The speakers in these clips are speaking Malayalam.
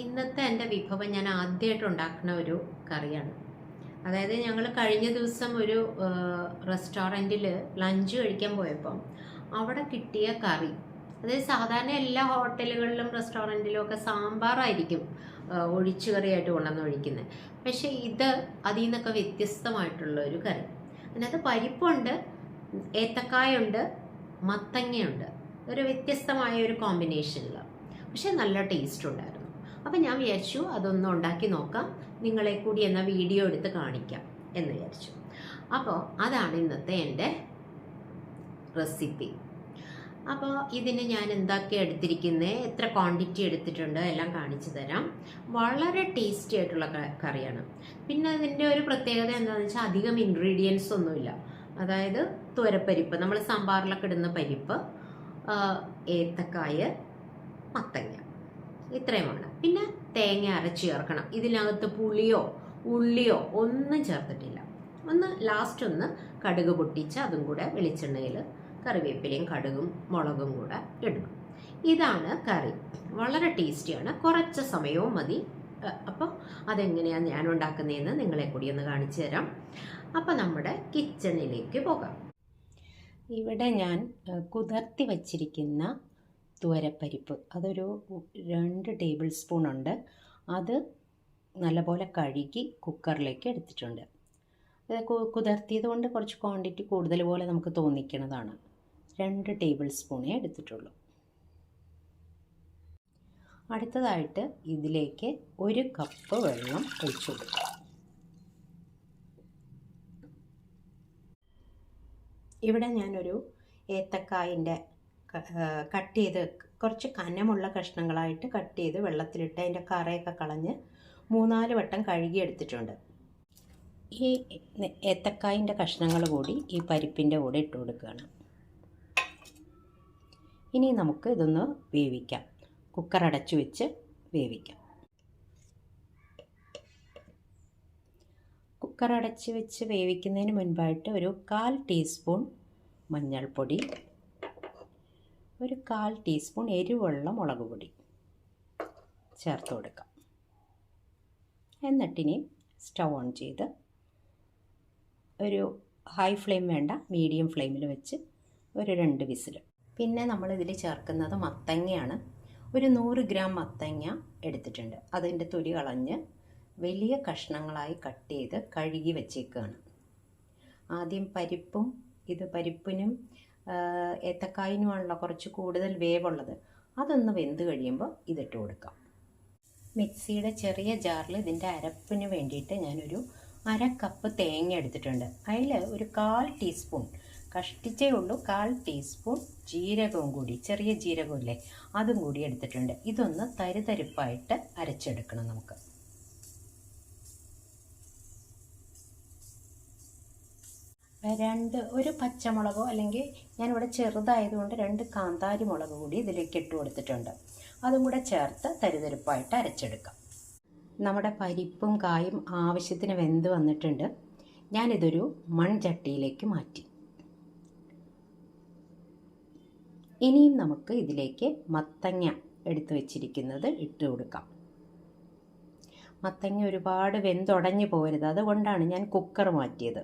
ഇന്നത്തെ എന്റെ വിഭവം ഞാൻ ആദ്യമായിട്ട് ഉണ്ടാക്കുന്ന ഒരു കറിയാണ്. അതായത് ഞങ്ങൾ കഴിഞ്ഞ ദിവസം ഒരു റെസ്റ്റോറന്റിൽ ലഞ്ച് കഴിക്കാൻ പോയപ്പം അവിടെ കിട്ടിയ കറി അതായത് സാധാരണ എല്ലാ ഹോട്ടലുകളിലും റെസ്റ്റോറന്റിലും ഒക്കെ സാമ്പാറായിരിക്കും ഒഴിച്ചു കറിയായിട്ട് കൊണ്ടുവന്ന് ഒഴിക്കുന്നത് പക്ഷേ ഇത് അതിൽ നിന്നൊക്കെ വ്യത്യസ്തമായിട്ടുള്ള ഒരു കറി. അതിനകത്ത് പരിപ്പുണ്ട് ഏത്തക്കായുണ്ട് മത്തങ്ങയുണ്ട്. ഒരു വ്യത്യസ്തമായ ഒരു കോമ്പിനേഷനിൽ പക്ഷേ നല്ല ടേസ്റ്റ് ഉണ്ടായിരുന്നു. അപ്പം ഞാൻ വിചാരിച്ചു അതൊന്ന് ഉണ്ടാക്കി നോക്കാം. നിങ്ങളെ കൂടി എന്ന വീഡിയോ എടുത്ത് കാണിക്കാം എന്ന് വിചാരിച്ചു. അപ്പോൾ അതാണ് ഇന്നത്തെ എന്റെ റെസിപ്പി അപ്പോൾ ഇതിന് ഞാൻ എന്തൊക്കെ എടുത്തിരിക്കുന്നത് എത്ര ക്വാണ്ടിറ്റി എടുത്തിട്ടുണ്ട്? എല്ലാം കാണിച്ചു തരാം. വളരെ ടേസ്റ്റി ആയിട്ടുള്ള കറിയാണ്. പിന്നെ അതിന്റെ ഒരു പ്രത്യേകത എന്താണെന്ന് വെച്ചാൽ അധികം ഇൻഗ്രീഡിയൻസ് ഒന്നുമില്ല. അതായത് തുവരപ്പരിപ്പ്. നമ്മൾ സാമ്പാറിലൊക്കെ ഇടുന്ന പരിപ്പ് ഏത്തക്കായ മത്തങ്ങ. ഇത്രയുമാണ്. പിന്നെ തേങ്ങ അരച്ച് ചേർക്കണം. ഇതിനകത്ത് പുളിയോ ഉള്ളിയോ ഒന്നും ചേർത്തിട്ടില്ല. ഒന്ന് ലാസ്റ്റ് ഒന്ന് കടുക് പൊട്ടിച്ച് അതും കൂടെ വെളിച്ചെണ്ണയിൽ കറിവേപ്പിലയും കടുകും മുളകും കൂടെ ഇടണം. ഇതാണ് കറി. വളരെ ടേസ്റ്റിയാണ് കുറച്ച് സമയവും മതി. അപ്പോൾ അതെങ്ങനെയാണ് ഞാൻ ഉണ്ടാക്കുന്നതെന്ന് നിങ്ങളെ കൂടി ഒന്ന് കാണിച്ചു തരാം. അപ്പോൾ നമ്മുടെ കിച്ചണിലേക്ക് പോകാം. ഇവിടെ ഞാൻ കുതിർത്തി വച്ചിരിക്കുന്ന തുവരപ്പരിപ്പ്. അതൊരു രണ്ട് ടേബിൾ സ്പൂൺ ഉണ്ട് അത് നല്ലപോലെ കഴുകി കുക്കറിലേക്ക് എടുത്തിട്ടുണ്ട്. കുതിർത്തിയത് കൊണ്ട് കുറച്ച് ക്വാണ്ടിറ്റി കൂടുതൽ പോലെ നമുക്ക് തോന്നിക്കുന്നതാണ്. രണ്ട് ടേബിൾ സ്പൂണേ എടുത്തിട്ടുള്ളൂ. അടുത്തതായിട്ട് ഇതിലേക്ക് ഒരു കപ്പ് വെള്ളം ഒഴിച്ചു കൊടുക്കുക ഇവിടെ ഞാനൊരു ഏത്തക്കായന്റെ കട്ട് ചെയ്ത് കുറച്ച് കനമുള്ള കഷ്ണങ്ങളായിട്ട് കട്ട് ചെയ്ത് വെള്ളത്തിലിട്ട് അതിന്റെ കറയൊക്കെ കളഞ്ഞ് മൂന്നാൽ വട്ടം കഴുകി എടുത്തിട്ടുണ്ട് ഈ ഏത്തക്കായിന്റെ കഷ്ണങ്ങൾ കൂടി ഈ പരിപ്പിന്റെ കൂടെ ഇട്ട് കൊടുക്കുകയാണ്. ഇനി നമുക്ക് ഇതൊന്ന് വേവിക്കാം. കുക്കർ അടച്ചു വെച്ച് വേവിക്കാം. കുക്കർ അടച്ച് വെച്ച് വേവിക്കുന്നതിന് മുൻപായിട്ട് ഒരു കാൽ ടീസ്പൂൺ മഞ്ഞൾപ്പൊടി ഒരു കാൽ ടീസ്പൂൺ എരിവുള്ള മുളക് പൊടി ചേർത്ത് കൊടുക്കാം. എന്നിട്ടിനി സ്റ്റൗ ഓൺ ചെയ്ത് ഒരു ഹൈ ഫ്ലെയിം വേണ്ട മീഡിയം ഫ്ലെയിമിൽ വെച്ച് ഒരു രണ്ട് വിസിൽ. പിന്നെ നമ്മളിതിൽ ചേർക്കുന്നത് മത്തങ്ങയാണ്. ഒരു നൂറ് ഗ്രാം മത്തങ്ങ എടുത്തിട്ടുണ്ട്. അതിന്റെ തൊലി കളഞ്ഞ് വലിയ കഷ്ണങ്ങളായി കട്ട് ചെയ്ത് കഴുകി വെച്ചേക്കുകയാണ് ആദ്യം പരിപ്പും ഇത് പരിപ്പിനും ഏത്തക്കായിനുമാണല്ലോ കുറച്ച് കൂടുതൽ വേവുള്ളത്. അതൊന്ന് വെന്ത് കഴിയുമ്പോൾ ഇതിട്ട് കൊടുക്കാം. മിക്സിയുടെ ചെറിയ ജാറിൽ ഇതിന്റെ അരപ്പിന് വേണ്ടിയിട്ട് ഞാനൊരു അര കപ്പ് തേങ്ങ എടുത്തിട്ടുണ്ട്. അതിൽ ഒരു കാൽ ടീസ്പൂൺ കഷ്ടിച്ചേ ഉള്ളൂ കാൽ ടീസ്പൂൺ ജീരകവും കൂടി ചെറിയ ജീരകമില്ലേ അതും കൂടി എടുത്തിട്ടുണ്ട്. ഇതൊന്ന് തരിതരിപ്പായിട്ട് അരച്ചെടുക്കണം നമുക്ക്. രണ്ട് ഒരു പച്ചമുളകോ അല്ലെങ്കിൽ ഞാനിവിടെ ചെറുതായതുകൊണ്ട് രണ്ട് കാന്താരി മുളക് കൂടി ഇതിലേക്ക് ഇട്ട് കൊടുത്തിട്ടുണ്ട്. അതും കൂടെ ചേർത്ത് തരിതരിപ്പായിട്ട് അരച്ചെടുക്കാം. നമ്മുടെ പരിപ്പും കായും ആവശ്യത്തിന് വെന്ത് വന്നിട്ടുണ്ട്. ഞാനിതൊരു മൺചട്ടിയിലേക്ക് മാറ്റി. ഇനിയും നമുക്ക് ഇതിലേക്ക് മത്തങ്ങ എടുത്തു വച്ചിരിക്കുന്നത് ഇട്ട് കൊടുക്കാം. മത്തങ്ങ ഒരുപാട് വെന്തുടഞ്ഞു പോകരുത് അതുകൊണ്ടാണ് ഞാൻ കുക്കർ മാറ്റിയത്.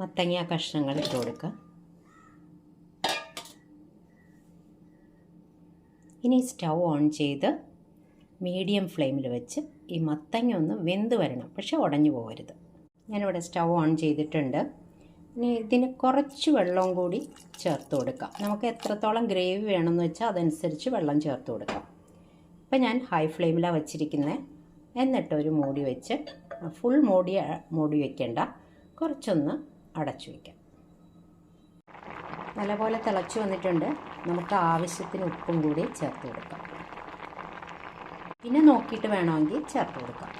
മത്തങ്ങ കഷ്ണങ്ങൾ ഇട്ട് കൊടുക്കുക. ഇനി സ്റ്റൗ ഓൺ ചെയ്ത് മീഡിയം ഫ്ലെയിമിൽ വെച്ച് ഈ മത്തങ്ങ ഒന്ന് വെന്ത് വരണം പക്ഷെ ഉടഞ്ഞു പോകരുത്. ഞാനിവിടെ സ്റ്റൗ ഓൺ ചെയ്തിട്ടുണ്ട്. ഇനി ഇതിന് കുറച്ച് വെള്ളവും കൂടി ചേർത്ത് കൊടുക്കാം. നമുക്ക് എത്രത്തോളം ഗ്രേവി വേണമെന്ന് വെച്ചാൽ അതനുസരിച്ച് വെള്ളം ചേർത്ത് കൊടുക്കാം. ഇപ്പം ഞാൻ ഹൈ ഫ്ലെയിമിലാണ് വെച്ചിരിക്കുന്നത്. എന്നിട്ട് ഒരു മൂടി വെച്ച് ഫുൾ മൂടി മൂടി വയ്ക്കേണ്ട കുറച്ചൊന്ന് അടച്ചു വയ്ക്കാം നല്ലപോലെ തിളച്ചു വന്നിട്ടുണ്ട്. നമുക്ക് ആവശ്യത്തിന് ഉപ്പും കൂടി ചേർത്ത് കൊടുക്കാം. പിന്നെ നോക്കിയിട്ട് വേണമെങ്കിൽ ചേർത്ത് കൊടുക്കാം.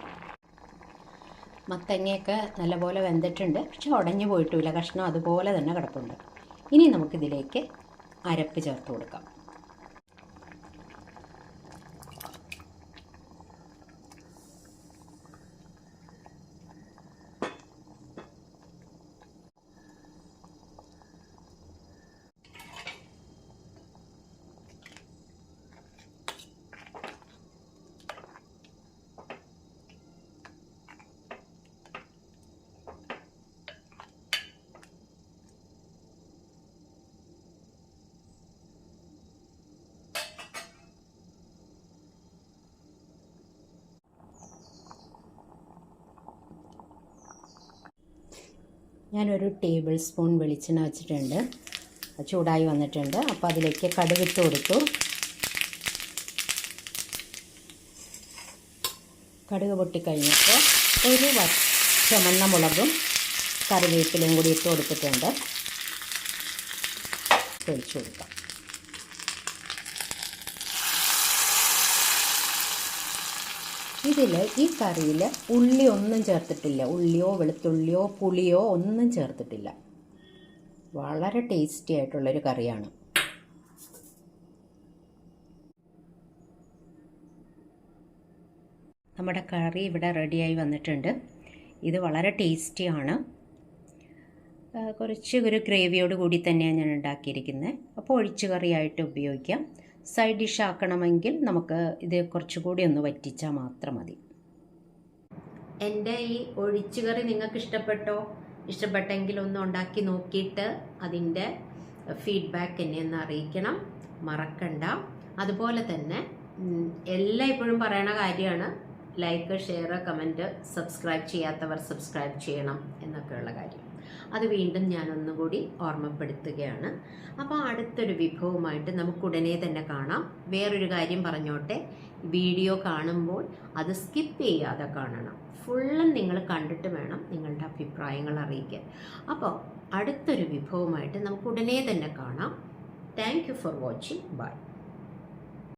മത്തങ്ങയൊക്കെ നല്ലപോലെ വെന്തിട്ടുണ്ട്. പക്ഷെ ഉടഞ്ഞു പോയിട്ടില്ല. കഷ്ണം അതുപോലെ തന്നെ കിടപ്പുണ്ട്. ഇനി നമുക്കിതിലേക്ക് അരപ്പ് ചേർത്ത് കൊടുക്കാം. ഞാനൊരു ടേബിൾ സ്പൂൺ വെളിച്ചെണ്ണ വെച്ചിട്ടുണ്ട്. ചൂടായി വന്നിട്ടുണ്ട്. അപ്പോൾ അതിലേക്ക് കടുകിട്ട് കൊടുത്തു. കടുക് പൊട്ടിക്കഴിഞ്ഞപ്പോൾ ഒരു ചുമന്ന മുളകും കറിവേപ്പിലയും കൂടി ഇട്ട് കൊടുത്തിട്ടുണ്ട്. ഒഴിച്ചു കൊടുക്കാം. ഇതിൽ ഈ കറിയിൽ ഉള്ളി ഒന്നും ചേർത്തിട്ടില്ല. ഉള്ളിയോ വെളുത്തുള്ളിയോ പുളിയോ ഒന്നും ചേർത്തിട്ടില്ല. വളരെ ടേസ്റ്റി ആയിട്ടുള്ളൊരു കറിയാണ്. നമ്മുടെ കറി ഇവിടെ റെഡിയായി വന്നിട്ടുണ്ട്. ഇത് വളരെ ടേസ്റ്റിയാണ് കുറച്ച് ഒരു ഗ്രേവിയോട് കൂടി തന്നെയാണ് ഞാൻ ഉണ്ടാക്കിയിരിക്കുന്നത്. അപ്പോൾ ഒഴിച്ചു കറിയായിട്ട് ഉപയോഗിക്കാം. സൈഡ് ഡിഷ് ആക്കണമെങ്കിൽ നമുക്ക് ഇത് കുറച്ചുകൂടി ഒന്ന് വറ്റിച്ചാൽ മാത്രം മതി. എന്റെ ഈ ഒഴിച്ചുകറി നിങ്ങൾക്ക് ഇഷ്ടപ്പെട്ടോ ഇഷ്ടപ്പെട്ടെങ്കിൽ ഒന്ന് ഉണ്ടാക്കി നോക്കിയിട്ട് അതിന്റെ ഫീഡ്ബാക്ക് എന്നെ ഒന്ന് അറിയിക്കണം. മറക്കണ്ട. അതുപോലെ തന്നെ എല്ലാം ഇപ്പോഴും പറയണ കാര്യമാണ് ലൈക്ക് ഷെയർ കമന്റ് സബ്സ്ക്രൈബ് ചെയ്യാത്തവർ സബ്സ്ക്രൈബ് ചെയ്യണം എന്നൊക്കെയുള്ള കാര്യം. അത് വീണ്ടും ഞാൻ ഒന്നുകൂടി ഓർമ്മപ്പെടുത്തുകയാണ്. അപ്പോൾ അടുത്തൊരു വിഭവമായിട്ട് നമുക്ക് ഉടനെ തന്നെ കാണാം. വേറൊരു കാര്യം പറഞ്ഞോട്ടെ. വീഡിയോ കാണുമ്പോൾ അത് സ്കിപ്പ് ചെയ്യാതെ കാണണം. ഫുള്ളും നിങ്ങൾ കണ്ടിട്ട് വേണം നിങ്ങളുടെ അഭിപ്രായങ്ങൾ അറിയിക്കാൻ. അപ്പോൾ അടുത്തൊരു വിഭവമായിട്ട് നമുക്ക് ഉടനെ തന്നെ കാണാം. Thank you for watching bye